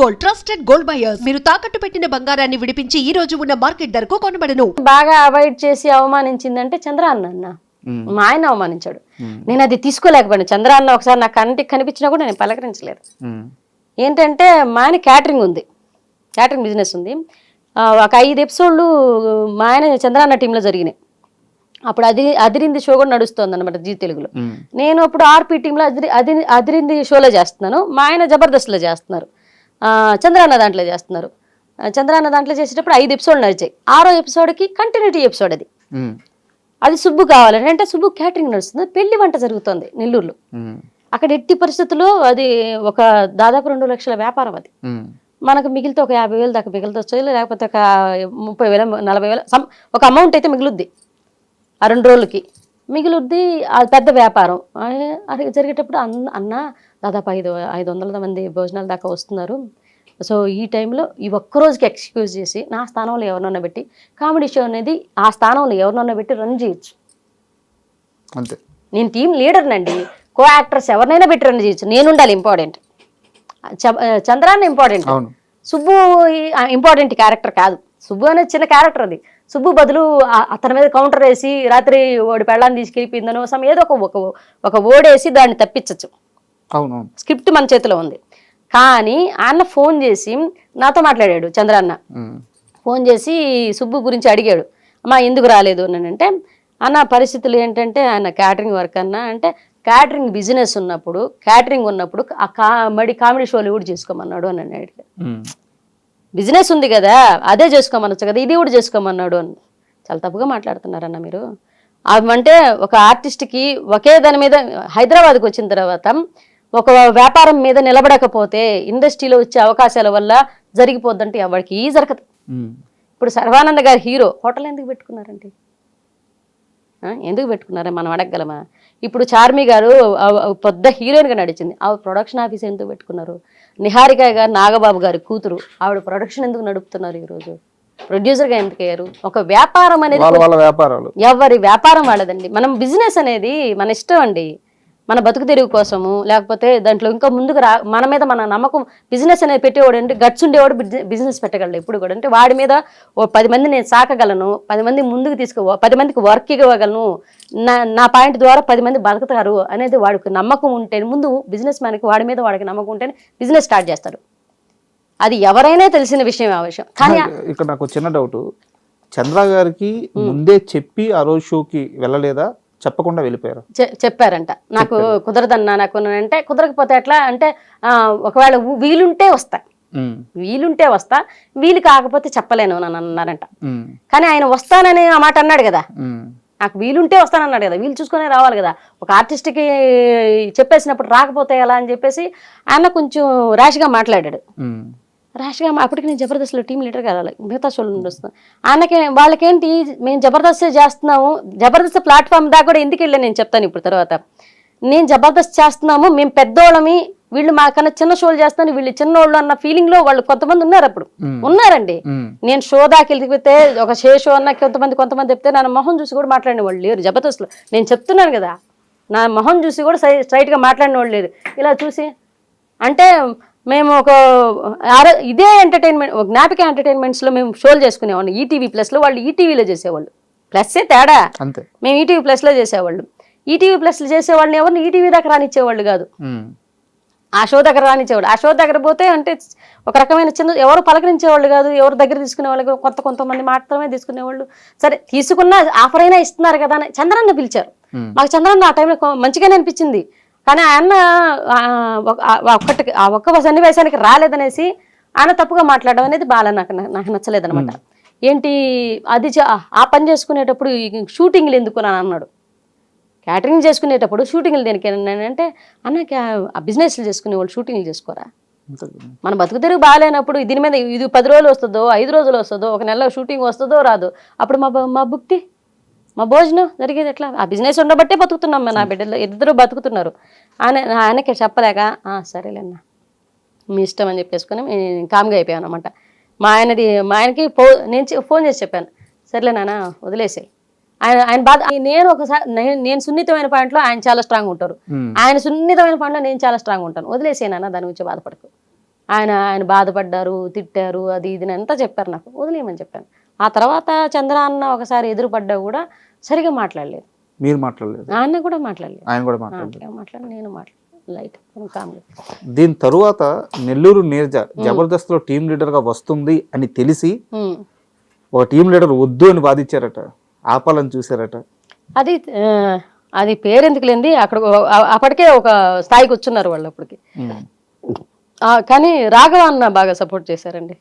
Gold trusted gold buyers మీరు తాకట్టు పెట్టిన బంగారాన్ని విడిపించి ఈ రోజు ఉన్న మార్కెట్ ధరకు కొనబడను. బాగా అవాయిడ్ చేసి అవమానించిందంటే చంద్ర అన్న మా ఆయన అవమానించాడు. నేను అది తీసుకోలేకపోయాను. చంద్ర అన్న ఒకసారి నా కంటికి కనిపించినా కూడా నేను పలకరించలేదు. ఏంటంటే మా ఆయన క్యాటరింగ్ ఉంది. క్యాటరింగ్ బిజినెస్ ఉంది. ఆ, ఒక ఐదు ఎపిసోడ్లు మా ఆయన చంద్రాన్న టీంలో జరిగినాయి. అప్పుడు అది అదిరింది షో కూడా నడుస్తుంది అనమాట జీ తెలుగులో. నేను అప్పుడు ఆర్పీ టీంలో అదిరి అది అదిరింది షోలో చేస్తున్నాను. మా ఆయన జబర్దస్త్లో చేస్తున్నారు. చంద్రాన్న దాంట్లో చేస్తున్నారు. చంద్రాన్న దాంట్లో చేసేటప్పుడు ఐదు ఎపిసోడ్లు నడిచాయి. ఆరో ఎపిసోడ్కి కంటిన్యూటీ ఎపిసోడ్ అది. అది సుబ్బు కావాలని. అంటే సుబ్బు క్యాటరింగ్ నడుస్తుంది. పెళ్ళి వంట జరుగుతుంది నెల్లూరులో. అక్కడ ఎట్టి పరిస్థితుల్లో అది ఒక దాదాపు రెండు లక్షల వ్యాపారం అది. మనకు మిగిలితే ఒక యాభై వేలు దాకా మిగులుతొచ్చు లేకపోతే ఒక ముప్పై వేల నలభై వేల సమ్ ఒక అమౌంట్ అయితే మిగులుద్ది. ఆ రెండు రోజులకి. మిగులుద్ది. అది పెద్ద వ్యాపారం. అది జరిగేటప్పుడు అన్న అన్న దాదాపు ఐదు ఐదు వందల మంది భోజనాల దాకా వస్తున్నారు. సో ఈ టైంలో ఈ ఒక్క రోజుకి ఎక్స్క్యూజ్ చేసి నా స్థానంలో ఎవరినన్నా పెట్టి కామెడీ షో అనేది ఆ స్థానంలో ఎవరినన్నా పెట్టి రన్ చేయొచ్చు. అంతే. నేను టీం లీడర్నండి. కో యాక్టర్స్ ఎవరినైనా పెట్టి రన్ చేయొచ్చు. నేను ఉండాలి important. Chandranna important. Subbu important character కాదు. సుబ్బు అనేది చిన్న క్యారెక్టర్ అది. సుబ్బు బదులు అతని మీద కౌంటర్ వేసి రాత్రి ఓడి పెళ్ళాన్ని తీసుకెళ్ళిపోయిందనో సమ్ ఏదో ఒక ఒక ఒక ఓడేసి దాన్ని తప్పించచ్చు. అవును స్క్రిప్ట్ మన చేతిలో ఉంది. కానీ అన్న ఫోన్ చేసి నాతో మాట్లాడాడు చంద్రన్న. ఫోన్ చేసి సుబ్బు గురించి అడిగాడు. అమ్మా ఎందుకు రాలేదు? అని అంటే అన్న పరిస్థితులు ఏంటంటే ఆయన క్యాటరింగ్ వర్క్ అన్న అంటే క్యాటరింగ్ బిజినెస్ ఉన్నప్పుడు క్యాటరింగ్ ఉన్నప్పుడు ఆ కా మడి కామెడీ షోలు కూడా చేసుకోమన్నాడు అని అన్నాడు. బిజినెస్ ఉంది కదా అదే చేసుకోమనొచ్చు కదా ఇది కూడా చేసుకోమన్నాడు అని. చాలా తప్పుగా మాట్లాడుతున్నారన్న మీరు. అంటే ఒక ఆర్టిస్ట్కి ఒకే దాని మీద హైదరాబాద్కి వచ్చిన తర్వాత ఒక వ్యాపారం మీద నిలబడకపోతే ఇండస్ట్రీలో వచ్చే అవకాశాల వల్ల జరిగిపోద్దంటే ఎవరికి జరగదు. ఉమ్. ఇప్పుడు సర్వానంద గారు హీరో హోటల్ ఎందుకు పెట్టుకున్నారండి? ఎందుకు పెట్టుకున్నారా మనం అడగగలమా? ఇప్పుడు చార్మి గారు పెద్ద హీరోయిన్గా నడిచింది. ఆవిడ ప్రొడక్షన్ ఆఫీస్ ఎందుకు పెట్టుకున్నారు? నిహారిక గారు నాగబాబు గారి కూతురు. ఆవిడ ప్రొడక్షన్ ఎందుకు నడుపుతున్నారు ఈరోజు? ప్రొడ్యూసర్గా ఎందుకు అయ్యారు? ఒక వ్యాపారం అనేది ఎవరి వ్యాపారం వాళ్ళదండి. మనం బిజినెస్ అనేది మన ఇష్టం అండి. మన బతుకు తెరువు కోసము లేకపోతే దాంట్లో ఇంకా ముందుకు రా మన మీద మన నమ్మకం బిజినెస్ అనేది పెట్టేవాడు అంటే గట్స్ ఉండేవాడు బిజినెస్ పెట్టగలడు ఎప్పుడు కూడా. అంటే వాడి మీద ఓ పది మంది నేను సాకగలను పది మంది ముందుకు తీసుకో పది మందికి వర్క్ ఇవ్వగలను నా నా పాయింట్ ద్వారా పది మంది బతుకుతారు అనేది వాడికి నమ్మకం ఉంటే ముందు బిజినెస్ మ్యాన్కి వాడి మీద వాడికి నమ్మకం ఉంటేనే బిజినెస్ స్టార్ట్ చేస్తాడు. అది ఎవరైనా తెలిసిన విషయం ఆ విషయం. కానీ ఇక్కడ నాకు చిన్న డౌట్ చంద్ర గారికి ముందే చెప్పి ఆ రోజు షోకి వెళ్ళలేదా? చెప్పకుండా వెళ్ళిపోయారు. చెప్పారంట. నాకు కుదరదన్నా నాకు అంటే కుదరకపోతే ఎట్లా అంటే ఒకవేళ వీలుంటే వస్తా. వీలుంటే వస్తా. వీలు కాకపోతే చెప్పలేను నన్ను అన్నారంట. కానీ ఆయన వస్తానని ఆ మాట అన్నాడు కదా. నాకు వీలుంటే వస్తానన్నాడు కదా. వీలు చూసుకునే రావాలి కదా. ఒక ఆర్టిస్ట్కి చెప్పేసినప్పుడు రాకపోతే ఎలా అని చెప్పేసి ఆయన కొంచెం ర్యాష్గా మాట్లాడాడు. ర్యాష్గా అప్పటికి నేను జబర్దస్త్లో టీం లీడర్ కావాలి. మిగతా షోలు నుండి వస్తాను ఆయనకి వాళ్ళకేంటి మేము జబర్దస్త్ చేస్తున్నాము. జబర్దస్త్ ప్లాట్ఫామ్ దాకా కూడా ఎందుకు వెళ్ళాను నేను చెప్తాను ఇప్పుడు తర్వాత. నేను జబర్దస్త్ చేస్తున్నాము మేము పెద్దోళ్ళమి వీళ్ళు మాకన్నా చిన్న షోలు చేస్తాను వీళ్ళు చిన్నోళ్ళు అన్న ఫీలింగ్లో వాళ్ళు కొంతమంది ఉన్నారు అప్పుడు. ఉన్నారండి. నేను షో దాకా వెళ్ళిపోతే ఒక షే షో అన్న కొంతమంది కొంతమంది చెప్తే నా మొహం చూసి కూడా మాట్లాడిన వాళ్ళు లేరు జబర్దస్త్లో. నేను చెప్తున్నాను కదా నా మొహం చూసి కూడా సై స్ట్రైట్గా మాట్లాడిన వాళ్ళు లేరు. ఇలా చూసి అంటే మేము ఒక ఇదే ఎంటర్టైన్మెంట్ జ్ఞాపిక ఎంటర్టైన్మెంట్స్లో మేము షోలు చేసుకునేవాళ్ళం. ఈటీవీ ప్లస్లో వాళ్ళు ఈటీవీలో చేసేవాళ్ళు. ప్లస్సే తేడా? అంతే. మేము ఈటీవీ ప్లస్లో చేసేవాళ్ళు. ఈటీవీ ప్లస్లో చేసేవాళ్ళని ఎవరిని ఈటీవీ దాకా రానిచ్చేవాళ్ళు కాదు. ఆ షో దగ్గర రానిచ్చేవాడు ఆ షో దగ్గర పోతే అంటే ఒక రకమైన చిన్న ఎవరు పలకరించేవాళ్ళు కాదు ఎవరు దగ్గర తీసుకునేవాళ్ళు కొత్త కొంతమంది మాత్రమే తీసుకునేవాళ్ళు. సరే తీసుకున్న ఆఫర్ అయినా ఇస్తున్నారు కదా అని చంద్రన్న పిలిచారు. మాకు చంద్రన్న ఆ టైంలో మంచిగానే అనిపించింది. కానీ ఆయన ఒక్కటి ఆ ఒక్క సన్నివేశానికి రాలేదనేసి ఆయన తప్పుగా మాట్లాడడం అనేది బాగా నాకు నాకు నచ్చలేదనమాట ఏంటి అది ఆ పని చేసుకునేటప్పుడు షూటింగ్లు ఎందుకు అని అన్నాడు. క్యాటరింగ్ చేసుకునేటప్పుడు షూటింగ్లు దేనికి అంటే అన్న బిజినెస్లు చేసుకునే వాళ్ళు షూటింగ్లు చేసుకోరా. మన బతుకు తెరుగు బాగాలేనప్పుడు దీని మీద ఇది పది రోజులు వస్తుందో ఐదు రోజులు వస్తుందో ఒక నెలలో షూటింగ్ వస్తుందో రాదు అప్పుడు మా మా భుక్తి మా భోజనం జరిగేది ఎట్లా? ఆ బిజినెస్ ఉండబట్టే బతుకుతున్నాం మా నా బిడ్డలు. ఇద్దరు బతుకుతున్నారు. ఆయన ఆయనకి చెప్పలేక "ఆ, సరేలేన్నా. మీ ఇష్టం అని చెప్పేసుకొని కామ్గా అయిపోయాను అనమాట మా ఆయనది మా ఆయనకి ఫో నేను ఫోన్ చేసి చెప్పాను. సర్లే నాన్న వదిలేసాయి. ఆయన ఆయన బాధ నేను ఒకసారి నేను- నేను సున్నితమైన పాయింట్లో ఆయన చాలా స్ట్రాంగ్ ఉంటారు. ఉమ్. ఆయన సున్నితమైన పాయింట్లో నేను చాలా స్ట్రాంగ్ ఉంటాను. వదిలేసాయి నాన్న దాని గురించి బాధపడకు. ఆయన ఆయన బాధపడ్డారు తిట్టారు అది ఇది అంతా చెప్పారు నాకు. వదిలేయమని చెప్పాను. ఆ తర్వాత చంద్ర అన్న ఒకసారి ఎదురుపడ్డా కూడా సరిగా మాట్లాడలేదు. మీరు మాట్లాడలేదు? ఆయన కూడా మాట్లాడలేదు. ఆయన కూడా మాట్లాడలేదు. మాట్లాడి నేను మాట్లాడలేదు. లైట్ దీని తరువాత నెల్లూరు నీరజ జబర్దస్త్లో టీం లీడర్గా వస్తుంది అని తెలిసి. ఒక టీం లీడర్ వద్దు అని బాధించారట ఆపాలని చూసారట అది అది పేరెందుకు లేనిది? అక్కడ అప్పటికే ఒక స్థాయికి వచ్చున్నారు వాళ్ళు అప్పటికి. కానీ రాఘవ అన్న బాగా సపోర్ట్ చేశారండి.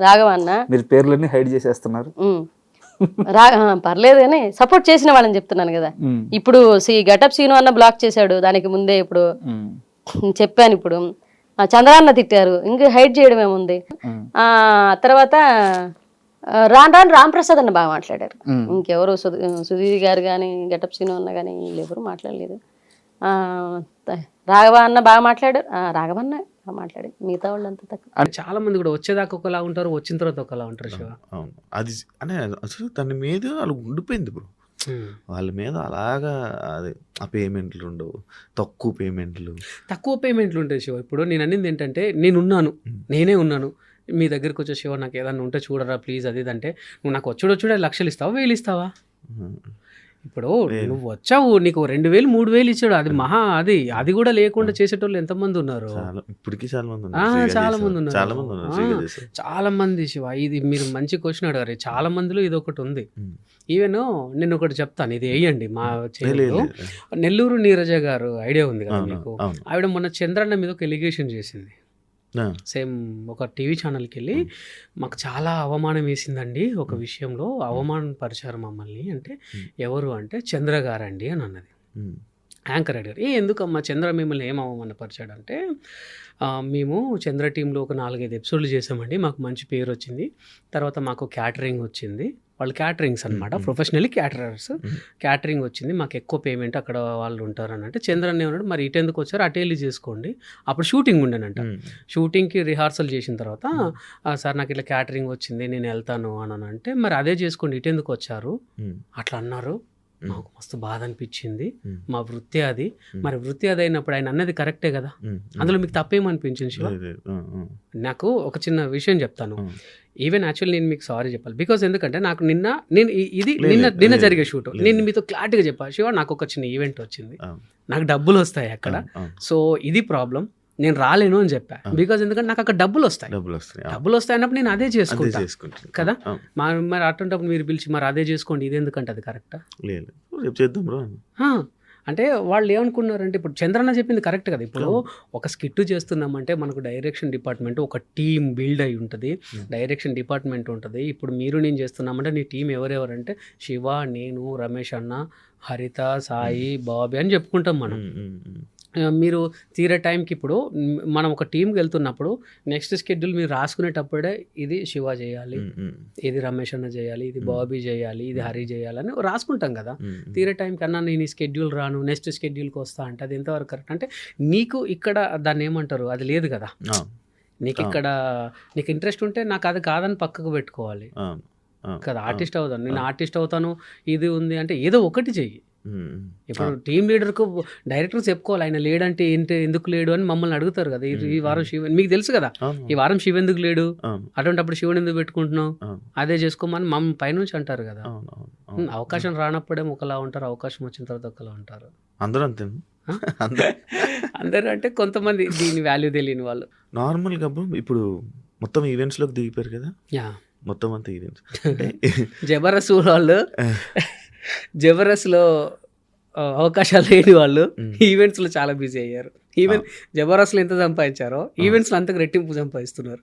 రాఘవ అన్న మీరు పేర్లన్నీ హైడ్ చేసేస్తున్నారు. రా పర్లేదు కానీ సపోర్ట్ చేసిన వాళ్ళని చెప్తున్నాను కదా. ఇప్పుడు సి గటప్ సీను అన్న బ్లాక్ చేశాడు దానికి ముందే ఇప్పుడు. చెప్పాను ఇప్పుడు చంద్రాన్న తిట్టారు ఇంకా హైడ్ చేయడం ఏముంది. ఆ తర్వాత రాను రాను రాంప్రసాద్ అన్న బాగా మాట్లాడారు. ఇంకెవరు సుధీ సుధీర్ గారు కానీ గెటప్ సీను అన్న కానీ ఎవరు మాట్లాడలేదు రాఘవ అన్న బాగా మాట్లాడారు ఆ, మాట్లాడారు మిగతా వాళ్ళంతా తక్కువ చాలా మంది కూడా వచ్చేదాకా ఒకలా ఉంటారు వచ్చిన తర్వాత ఒకలా ఉంటారు శివ. అవును అది అనే అసలు తన మీద వాళ్ళు ఉండిపోయింది బ్రో. వాళ్ళ మీద అలాగా అది ఆ పేమెంట్లు ఉండవు తక్కువ పేమెంట్లు. తక్కువ పేమెంట్లు ఉంటాయి శివ. ఇప్పుడు నేను అనింది ఏంటంటే నేను ఉన్నాను నేనే ఉన్నాను. మీ దగ్గరికి వచ్చే శివ నాకు ఏదన్నా ఉంటే చూడరా ప్లీజ్ అది ఇది అంటే నువ్వు నాకు వచ్చుడు వచ్చుడే లక్షలు ఇస్తావా వేలు ఇస్తావా ఇప్పుడు నువ్వు వచ్చావు నీకు రెండు వేలు మూడు వేలు ఇచ్చాడు అది మహా అది అది కూడా లేకుండా చేసేటోళ్ళు ఎంతమంది ఉన్నారు ఇప్పటికీ చాలా మంది చాలా. మంది ఉన్నారు. చాలా మంది ఉన్నారు. చాలా మంది శివ ఇది మీరు మంచి క్వశ్చన్ అడిగారు చాలా మందిలో ఇది ఒకటి ఉంది. ఈవెన్ నేను ఒకటి చెప్తాను ఇది వేయండి మా. నెల్లూరు నీరజ గారు ఐడియా ఉంది కదా మీకు. ఆవిడ మొన్న చంద్రన్న మీద ఒక ఎలిగేషన్ చేసింది సేమ్ ఒక టీవీ ఛానల్కి వెళ్ళి మాకు చాలా అవమానం వేసిందండి ఒక విషయంలో. అవమానం పరిచారు మమ్మల్ని అంటే ఎవరు అంటే చంద్ర గారండి అని అన్నది. యాంకర్ అడిగారు ఏ ఎందుకమ్మా చంద్ర మిమ్మల్ని ఏం అవమానపరిచాడు అంటే "ఆ, మేము చంద్ర టీంలో ఒక నాలుగైదు ఎపిసోడ్లు చేసామండి మాకు మంచి పేరు వచ్చింది తర్వాత మాకు క్యాటరింగ్ వచ్చింది వాళ్ళు క్యాటరింగ్స్ అనమాట మ్మ్. Professionally caterers. క్యాటరింగ్ వచ్చింది. మాకు ఎక్కువ పేమెంట్ అక్కడ వాళ్ళు ఉంటారు అని అంటే చంద్రన్ ఏమన్నాడు మరి ఇటెందుకు వచ్చారు? అటు వెళ్ళి చేసుకోండి. అప్పుడు షూటింగ్ ఉండేనంట. షూటింగ్కి రిహార్సల్ చేసిన తర్వాత "ఆ, సార్ నాకు ఇట్లా క్యాటరింగ్ వచ్చింది. నేను వెళ్తాను అని అంటే మరి అదే చేసుకోండి. ఇటెందుకు వచ్చారు. అట్లా అన్నారు. మాకు మస్తు బాధ అనిపించింది. మా వృత్తి అది. మరి వృత్తి అది అయినప్పుడు ఆయన అన్నది కరెక్టే కదా. అందులో మీకు తప్పేమనిపించింది శివ. నాకు ఒక చిన్న విషయం చెప్తాను. ఈవెన్ యాక్చువల్ నేను మీకు సారీ చెప్పాలి బికాస్ ఎందుకంటే నాకు నిన్న నేను ఇది నిన్న నిన్న జరిగే షూట్. నేను మీతో క్లారిటీగా చెప్పాను శివ నాకు ఒక చిన్న ఈవెంట్ వచ్చింది. నాకు డబ్బులు వస్తాయి అక్కడ. సో ఇది ప్రాబ్లం నేను రాలేను అని చెప్పా. ఆ. బికాస్ ఎందుకంటే నాకు అక్కడ డబ్బులు వస్తాయి. డబ్బులు వస్తాయి. డబ్బులు వస్తాయి అన్నప్పుడు నేను అదే అదే చేసుకుంటా. చేసుకుంటాను. కదా? మరి అటువంటిప్పుడు మీరు పిలిచి మరి అదే చేసుకోండి ఇది ఎందుకంటే అది కరెక్టా లేదు. రేపు చేద్దాం బ్రో. అంటే వాళ్ళు ఏమనుకున్నారంటే ఇప్పుడు చంద్రన్న చెప్పింది కరెక్ట్ కదా. ఇప్పుడు ఒక స్కిట్ చేస్తున్నామంటే మనకు డైరెక్షన్ డిపార్ట్మెంట్ ఒక టీం బిల్డ్ అయి ఉంటుంది. డైరెక్షన్ డిపార్ట్మెంట్ ఉంటుంది. ఇప్పుడు మీరు నేను చేస్తున్నామంటే నీ టీం ఎవరెవరంటే శివ నేను రమేష్ అన్న హరిత సాయి బాబీ అని చెప్పుకుంటాం మనం. మీరు తీరే టైంకి ఇప్పుడు మనం ఒక టీంకి వెళ్తున్నప్పుడు నెక్స్ట్ షెడ్యూల్ మీరు రాసుకునేటప్పుడే ఇది శివ చేయాలి ఇది రమేష్ అన్న చేయాలి ఇది బాబీ చేయాలి ఇది హరి చేయాలి అని రాసుకుంటాం కదా. తీరే టైం కన్నా నేను ఈ స్కెడ్యూల్ రాను నెక్స్ట్ స్కెడ్యూల్కి వస్తా అంటే అది ఎంతవరకు కరెక్ట్? అంటే నీకు ఇక్కడ దాన్ని ఏమంటారు? అది లేదు కదా. నీకు. ఇక్కడ నీకు ఇంట్రెస్ట్ ఉంటే నాకు అది కాదని పక్కకు పెట్టుకోవాలి. కదా. ఆర్టిస్ట్ అవుతాను. నేను ఆర్టిస్ట్ అవుతాను ఇది ఉంది అంటే ఏదో ఒకటి చెయ్యి. ఇప్పుడు టీం లీడర్కు డైరెక్టర్ చెప్పుకోవాలి. ఆయన లేడంటే ఏంటి ఎందుకు లేడు అని మమ్మల్ని అడుగుతారు కదా. ఈ- వారం శివ మీకు తెలుసు కదా. ఈ వారం శివ ఎందుకు లేడు? అటువంటిప్పుడు శివుని ఎందుకు పెట్టుకుంటున్నావు? అదే చేసుకోమని మమ్మల్ని పైనుంచి అంటారు కదా. అవును. అవకాశం రానప్పుడే ఒకలా ఉంటారు అవకాశం వచ్చిన తర్వాత ఒకలా ఉంటారు. అందరూ అంతే? అందరూ. అంటే కొంతమంది దీని వాల్యూ తెలియని వాళ్ళు. నార్మల్గా బ్రో ఇప్పుడు మొత్తం ఈవెంట్స్లోకి దిగిపోయారు కదా. యా మొత్తం అంతా ఈవెంట్స్ జబరస్ వాళ్ళు జబరస్లో ఆ, అవకాశాలు లేని వాళ్ళు. ఈవెంట్స్లో చాలా బిజీ అయ్యారు. ఈవెన్ జబరస్లో ఎంత సంపాదించారో ఈవెంట్స్లో అంతకు రెట్టింపు సంపాదిస్తున్నారు.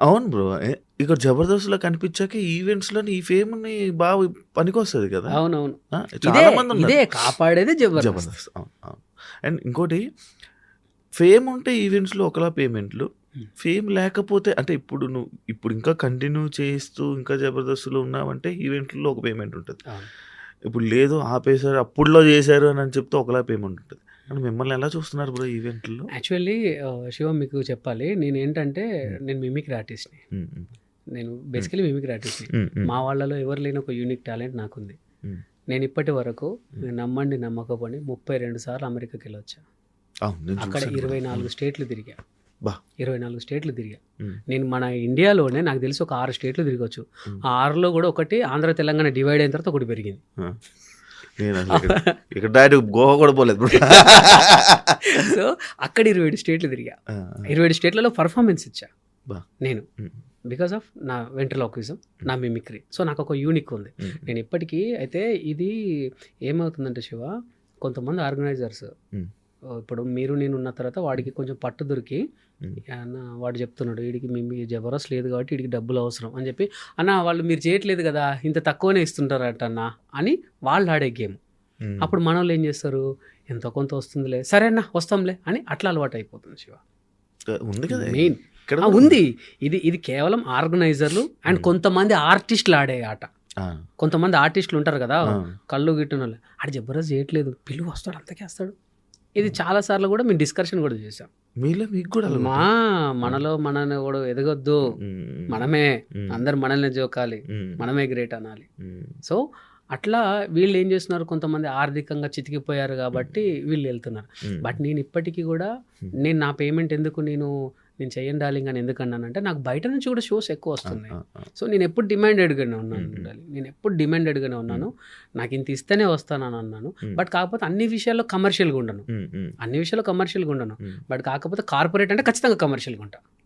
అవును బ్రో. ఇక్కడ జబర్దస్త్లో కనిపించాక ఈవెంట్స్లో ఈ ఫేమ్ బాగా పనికొస్తుంది కదా. అవునవును. ఆ, ఇదే చాలా మంది ఉన్నారు. ఇదే కాపాడేదే జబర్దస్త్. జబర్దస్త్ అవును అవును. అండ్ ఇంకోటి ఫేమ్ ఉంటే ఈవెంట్స్లో ఒకలా పేమెంట్లు. ఫేమ్ లేకపోతే అంటే ఇప్పుడు నువ్వు ఇప్పుడు ఇంకా కంటిన్యూ చేస్తూ ఇంకా జబర్దస్త్లో ఉన్నావంటే ఈవెంట్లో ఒక పేమెంట్ ఉంటుంది. ఇప్పుడు లేదు ఆపేశారు అప్పుడులో చేశారు అని అని చెప్తే ఒకలా పేమెంట్ ఉంటుంది అండ్ మిమ్మల్ని ఎలా చూస్తున్నారు బ్రో ఈవెంట్లో యాక్చువల్లీ శివ మీకు చెప్పాలి నేను ఏంటంటే నేను మిమిక్రీ ఆర్టిస్ట్ని. నేను బేసికలీ మిమిక్రీ ఆర్టిస్ట్ని. మా వాళ్ళలో ఎవరు లేని ఒక యూనిక్ టాలెంట్ నాకుంది. నేను ఇప్పటి వరకు నమ్మండి నమ్మకపోండి ముప్పై రెండు సార్లు అమెరికాకి వెళ్ళొచ్చా. అక్కడ ఇరవై నాలుగు స్టేట్లు తిరిగా. బా ఇరవై నాలుగు స్టేట్లు తిరిగా. నేను మన ఇండియాలోనే నాకు తెలిసి ఒక ఆరు స్టేట్లు తిరగచ్చు. ఆ ఆరులో కూడా ఒకటి ఆంధ్ర తెలంగాణ డివైడ్ అయిన తర్వాత ఒకటి పెరిగింది. నేను ఇక్కడ- డైరెక్ట్ గోవా కూడా పోలేదు సో అక్కడ ఇరవై ఏడు స్టేట్లు తిరిగా ఇరవై ఏడు స్టేట్లలో పర్ఫార్మెన్స్ ఇచ్చా బా. నేను. బికాస్ ఆఫ్ నా వెంట్రలాక్విజం నా మిమిక్రీ సో నాకు ఒక యూనిక్ ఉంది. నేను ఇప్పటికీ అయితే ఇది ఏమవుతుందంటే శివ కొంతమంది ఆర్గనైజర్స్. ఇప్పుడు మీరు నేను ఉన్న తర్వాత వాడికి కొంచెం పట్టు దొరికి. అన్న వాడు చెప్తున్నాడు వీడికి మీ మీ జబరస్ లేదు కాబట్టి వీడికి డబ్బులు అవసరం అని చెప్పి అన్న వాళ్ళు మీరు చేయట్లేదు కదా ఇంత తక్కువనే ఇస్తుంటారట అన్న అని వాళ్ళు ఆడే గేమ్. అప్పుడు మన వాళ్ళు ఏం చేస్తారు ఎంత కొంత వస్తుందిలే సరే అన్న వస్తాంలే అని అట్లా అలవాటు అయిపోతుంది శివ ఉంది కదా మెయిన్ ఉంది. ఇది ఇది కేవలం ఆర్గనైజర్లు అండ్ కొంతమంది ఆర్టిస్టులు ఆడే ఆట. కొంతమంది ఆర్టిస్టులు ఉంటారు కదా. కళ్ళు గిట్టిన వాళ్ళు ఆడు జబర్దస్త్ చేయట్లేదు పిలువ వస్తాడు అంతకే వస్తాడు ఇది చాలా సార్లు కూడా మేము డిస్కషన్ కూడా చేసాం మీలో మీకు కూడా మా మనలో మనని కూడా ఎదగొద్దు. మనమే. అందరు మనల్ని జోకాలి. మనమే గ్రేట్ అనాలి. సో అట్లా వీళ్ళు ఏం చేస్తున్నారు కొంతమంది ఆర్థికంగా చితికిపోయారు కాబట్టి వీళ్ళు వెళ్తున్నారు. బట్ నేను ఇప్పటికీ కూడా నేను నా పేమెంట్ ఎందుకు నేను నేను చెయ్యను డార్లింగ్ అని ఎందుకు అన్నానంటే నాకు బయట నుంచి కూడా షోస్ ఎక్కువ వస్తున్నాయి. సో నేను ఎప్పుడు డిమాండెడ్గానే ఉన్నాను. నేను ఎప్పుడు డిమాండెడ్గానే ఉన్నాను నాకు ఇంత ఇస్తేనే వస్తానని అన్నాను. బట్ కాకపోతే అన్ని విషయాల్లో కమర్షియల్గా ఉండను. అన్ని విషయాల్లో కమర్షియల్గా ఉండను. బట్ కాకపోతే కార్పొరేట్ అంటే ఖచ్చితంగా కమర్షియల్గా ఉంటా